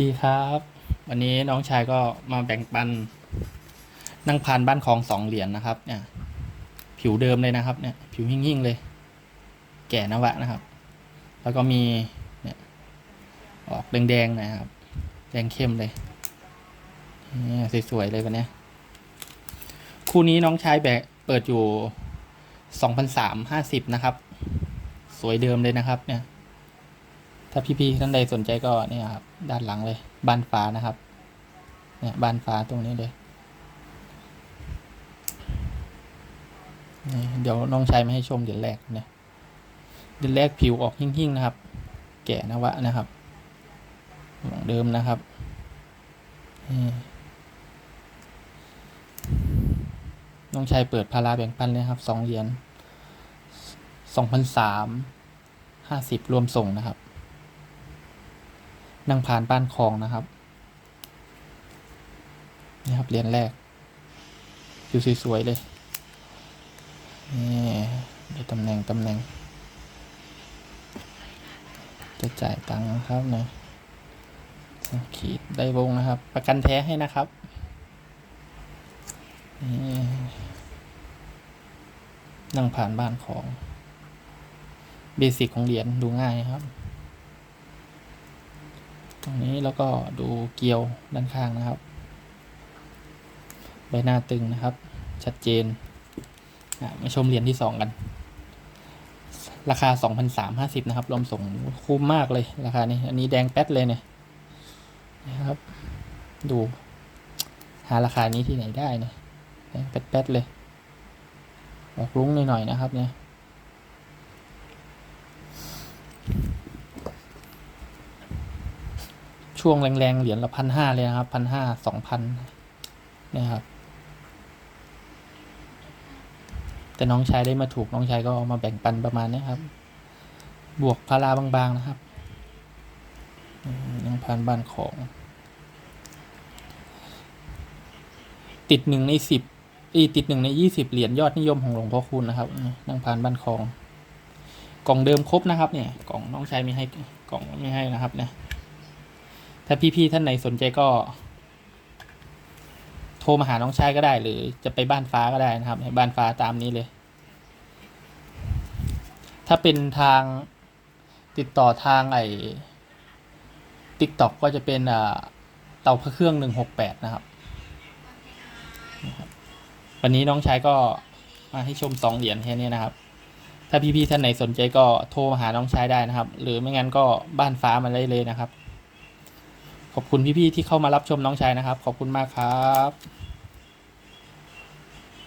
ดีครับ วันนี้น้องชายก็มาแบ่งปัน นั่งพานบ้านคลองสองเหรียญนะครับ เนี่ย ผิวเดิมเลยนะครับ เนี่ย ผิวหิ่งๆเลย แก่นวะนะครับ แล้วก็มีเนี่ย ออกแดงๆนะครับ แดงเข้มเลยนี่สวยๆเลยวันเนี้ยคู่นี้น้องชายแบกเปิดอยู่สองพันสามห้าสิบนะครับ สวยเดิมเลยนะครับ เนี่ย ถ้าพี่ๆท่านใดสนใจก็เนี่ยครับด้านหลังเลยบานฟ้านะครับเนี่ยบานฟ้าตรงนี้เลยเดี๋ยวน้องชายมาให้ชมเดือนแรกเนี่ยเดือนแรกผิวออกหิ่งๆนะครับ แก่นะวะนะครับของเดิมนะครับน้องชายเปิดพาราแบ่งปันเลยครับสองเหรียญสองพันสามห้าสิบรวมส่งนะครับ นั่งผ่านบ้านคลองนะครับนี่ครับเหรียญแรกอยู่สวยๆเลยนี่ด้ตำแหน่งตำแหน่ง จะจ่ายตังค์นะครับนะสองขีดได้วงนะครับ ประกันแท้ให้นะครับนี่นั่งผ่านบ้านของ เบสิกของเหรียญดูง่ายครับ ตรงนี้แล้วก็ดูเกลียวด้านข้างนะครับ ใบหน้าตึงนะครับ ชัดเจนมาชมเหรียญที่สองกัน ราคาสองพันสามห้าสิบนะครับ รวมส่งคุ้มมากเลยราคานี้ อันนี้แดงแป๊ดเลยเนี่ยนะครับ ดู หาราคานี้ที่ไหนได้เนี่ยแดงแป๊ดเลยออกรุ้งหน่อยๆนะครับเนี่ย ช่วงแรงๆ เหรียญละพันห้าเลยนะครับพันห้าสองพันเนี่ยครับ แต่น้องชายได้มาถูกน้องชายก็เอามาแบ่งปันประมาณนี้ครับ บวกพาราบางๆนะครับยังพันบ้านของ ติดหนึ่งในสิบอีติดหนึ่งในยี่สิบเหรียญยอดนิยมของหลวงพ่อคุณนะครับนั่งพานบ้านคลอง กล่องเดิมครบนะครับ เนี่ย กล่องน้องชายไม่ให้กล่องไม่ให้นะครับเนี่ย ถ้าพี่ๆท่านไหนสนใจก็ โทรมาหาน้องชายก็ได้ หรือจะไปบ้านฟ้าก็ได้นะครับบ้านฟ้าตามนี้เลย ถ้าเป็นทางติดต่อทางไอ้ติ๊กต็อกก็จะเป็นอ่าเตาพระเครื่องหนึ่งหกแปดนะครับนะครับ วันนี้น้องชายก็มาให้ชมสองเหรียญแค่นี้นะครับ ถ้าพี่ๆท่านไหนสนใจก็โทรมาหาน้องชายได้นะครับ หรือไม่งั้นก็บ้านฟ้ามาได้เลยนะครับ ขอบคุณพี่ๆที่เข้ามารับชมน้องชายนะครับ ขอบคุณมากครับ